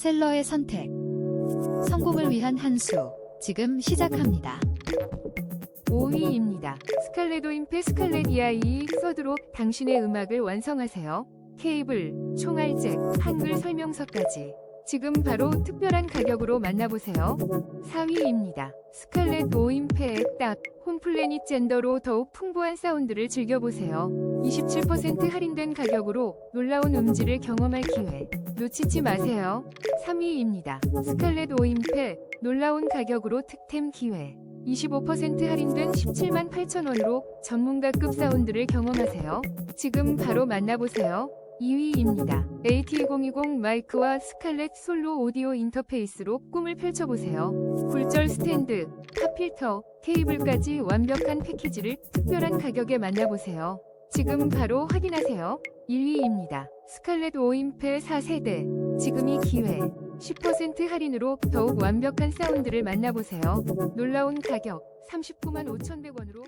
셀러의 선택. 성공을 위한 한 수. 지금 시작합니다. 5위입니다. 스칼렛 오임페 스칼렛 이아이 서드로 당신의 음악을 완성하세요. 케이블, 총알 잭, 한글 설명서까지. 지금 바로 특별한 가격으로 만나보세요. 4위입니다. 스칼렛 오임페 딱 홈플래닛 젠더로 더욱 풍부한 사운드를 즐겨보세요. 27% 할인된 가격으로 놀라운 음질을 경험할 기회. 놓치지 마세요. 3위입니다. 스칼렛 오임페 놀라운 가격으로 득템 기회. 25% 할인된 17만 8천원으로 전문가급 사운드를 경험하세요. 지금 바로 만나보세요. 2위입니다. AT2020 마이크와 스칼렛 솔로 오디오 인터페이스로 꿈을 펼쳐보세요. 굴절 스탠드, 팝필터, 케이블까지 완벽한 패키지를 특별한 가격에 만나보세요. 지금 바로 확인하세요. 1위입니다. 스칼렛 오임페 4세대. 지금이 기회. 10% 할인으로 더욱 완벽한 사운드를 만나보세요. 놀라운 가격 39만 5천백 원으로